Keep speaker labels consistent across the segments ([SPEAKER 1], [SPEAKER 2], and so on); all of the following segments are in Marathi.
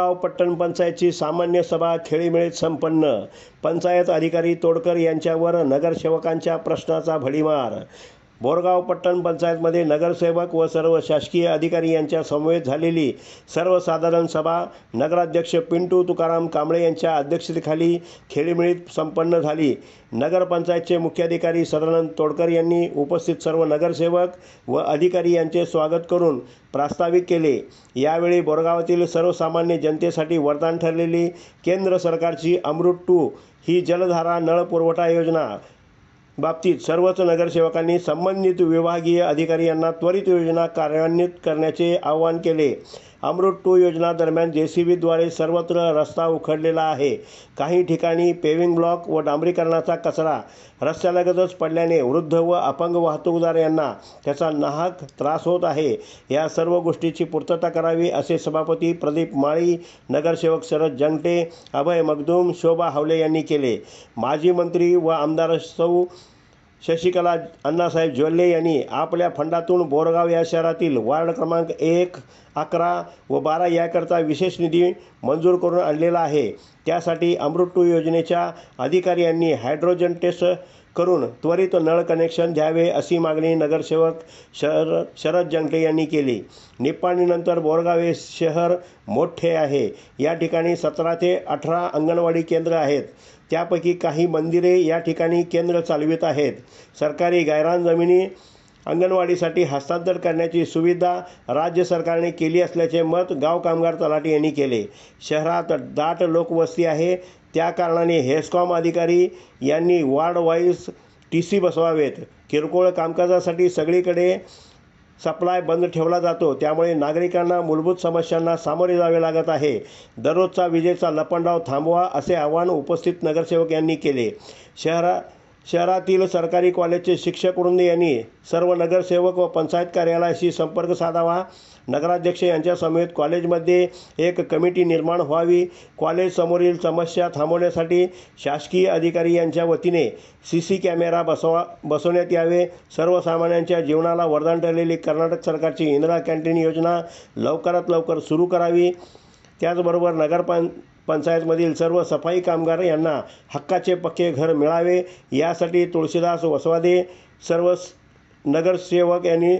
[SPEAKER 1] बोरगाव पट्टण पंचायतची सामान्य सभा खेळीमेळीत संपन्न. पंचायत अधिकारी तोडकर यांच्यावर नगरसेवकांच्या प्रश्नाचा भडीमार. बोरगाव पट्टण पंचायतमध्ये नगरसेवक व सर्व शासकीय अधिकारी यांच्या समवेत झालेली सर्वसाधारण सभा नगराध्यक्ष पिंटू तुकाराम कांबळे यांच्या अध्यक्षतेखाली खेळीमेळीत संपन्न झाली. नगरपंचायतचे मुख्याधिकारी सदानंद तोडकर यांनी उपस्थित सर्व नगरसेवक व अधिकारी यांचे स्वागत करून प्रास्ताविक केले. यावेळी बोरगावातील सर्वसामान्य जनतेसाठी वरदान ठरलेली केंद्र सरकारची अमृत टू ही जलधारा नळ पुरवठा योजना बाबतीत सर्वच नगरसेवकांनी संबंधित विभागीय अधिकारी यांना त्वरित योजना कार्यान्वित करण्याचे आवाहन केले. अमृत टू योजना दरम्यान जे सी बीद्वारे सर्वत्र रस्ता उखडलेला आहे. काही ठिकाणी पेविंग ब्लॉक व डांबरीकरणाचा कचरा रस्त्यालगतच पडल्याने वृद्ध व अपंग वाहतूकदार यांना त्याचा नाहक त्रास होत आहे. या सर्व गोष्टीची पूर्तता करावी असे सभापती प्रदीप माळी नगरसेवक शरद जंगटे अभय मगदूम शोभा हावले यांनी केले. माजी मंत्री व आमदार सौ शशिकला अण्णासाहेब ज्वल्ले यांनी आपल्या फंडातून बोरगाव या शहरातील वार्ड क्रमांक एक अकरा व बारा याकरता विशेष निधी मंजूर करून आणलेला आहे. त्यासाठी अमृत टू योजनेच्या अधिकारी यांनी हायड्रोजन टेस्ट करून त्वरित नळ कनेक्शन द्यावे अशी मागणी नगरसेवक शर शरद जंके यांनी केली. निप्पाणीनंतर बोरगाव हे शहर मोठे आहे. या ठिकाणी सतरा ते अठरा अंगणवाडी केंद्र आहेत. त्यापैकी काही मंदिरे या ठिकाणी केंद्र चालवित आहेत. सरकारी गायरान जमिनी अंगणवाडीसाठी हस्तांतर करण्याची सुविधा राज्य सरकारने केली असल्याचे मत गाव कामगार तलाठी यांनी केले. शहरात दाट लोकवस्ती आहे. त्या कारणाने हेस्कॉम अधिकारी यांनी वार्डवाईज टी सी बसवावेत. किरकोळ कामकाजासाठी सगळीकडे सप्लाय बंद ठेवला जातो. त्यामुळे नागरिकांना मूलभूत समस्यांना सामोरे जावे लागत आहे. दररोजचा विजेचा लपंडाव थांबवा असे आवाहन उपस्थित नगरसेवक यांनी केले. शहरा शहरातील सरकारी कॉलेजचे शिक्षक वृंद यांनी सर्व नगरसेवक व पंचायत कार्यालयाशी संपर्क साधावा. नगराध्यक्ष यांच्यासमवेत कॉलेजमध्ये एक कमिटी निर्माण व्हावी. कॉलेजसमोरील समस्या थांबवण्यासाठी शासकीय अधिकारी यांच्या वतीने सी सी कॅमेरा बसवा बसवण्यात यावे. सर्वसामान्यांच्या जीवनाला वरदान ठरलेली कर्नाटक सरकारची इंदिरा कॅन्टीन योजना लवकरात लवकर सुरू करावी. त्याचबरोबर नगरपं पंचायतमधील सर्व सफाई कामगार यांना हक्काचे पक्के घर मिळावे यासाठी तुळशीदास वसवादे सर्व स- नगरसेवक यांनी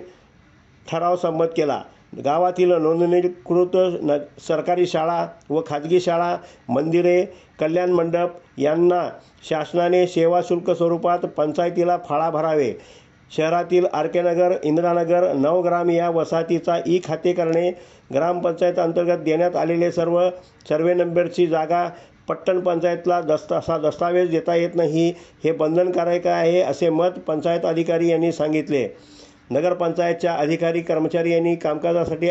[SPEAKER 1] ठराव संमत केला. गावातील नोंदणीकृत न सरकारी शाळा व खाजगी शाळा मंदिरे कल्याण मंडप यांना शासनाने सेवा शुल्क स्वरूपात पंचायतीला फाळा भरावे. शहरातील आर के नगर इंदिरानगर नवग्राम या वसाहतीचा ई खाते करणे ग्रामपंचायत अंतर्गत देण्यात आलेले सर्व सर्वे नंबरची जागा पट्टण पंचायतला दस्त असा दस्तावेज देता येत नाही हे बंधनकारक आहे असे मत पंचायत अधिकारी यांनी सांगितले. नगरपंचायतच्या अधिकारी कर्मचारी यांनी कामकाजासाठी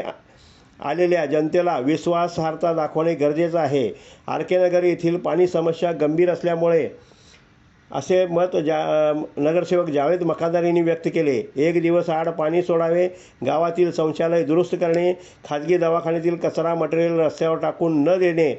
[SPEAKER 1] आलेल्या जनतेला विश्वासार्हता दाखवणे गरजेचं आहे. आर के नगर येथील पाणी समस्या गंभीर असल्यामुळे असे मत जा नगरसेवक जावेद मखादार यांनी व्यक्त केले. एक दिवस आड पाणी सोडावे गावातील शौचालय दुरुस्त करणे खाजगी दवाखान्यातील कचरा मटेरियल रस्त्यावर टाकून न देणे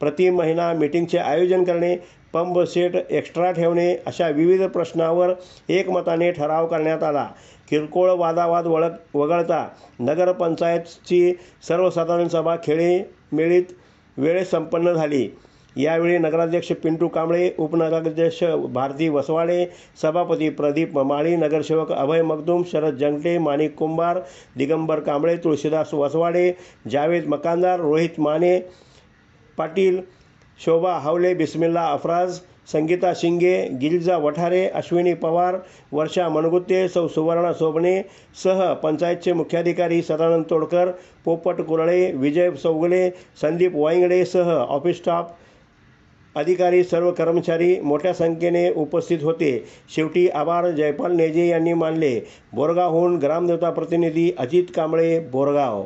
[SPEAKER 1] प्रति महिना मीटिंगचे आयोजन करणे पंप सेट एक्स्ट्रा ठेवणे अशा विविध प्रश्नावर एकमताने ठराव करण्यात आला. किरकोळ वादावाद वळक वगळता नगरपंचायतची सर्वसाधारण सभा खेळी मेळीत वेळेत संपन्न झाली. यावेळी नगराध्यक्ष पिंटू कांबळे उपनगराध्यक्ष भारती वसवाडे सभापती प्रदीप माळी नगरसेवक अभय मगदूम शरद जंगटे माणिक कुंभार दिगंबर कांबळे तुळशीदास वसवाडे जावेद मकानदार रोहित माने पाटील शोभा हावले बिस्मिल्ला अफराज संगीता शिंगे गिरिजा वठारे अश्विनी पवार वर्षा मनगुत्ते सौ सुवर्णा सोबणे सह पंचायतचे मुख्याधिकारी सदानंद तोडकर पोपट कुरळे विजय सौगले संदीप वाईंगडे सह ऑफिस स्टाफ अधिकारी सर्व कर्मचारी मोठ्या संख्येने उपस्थित होते. शेवटी आभार जयपाल नेजे यांनी मानले. बोरगावहून ग्रामदेवता प्रतिनिधी अजित कांबळे बोरगाव.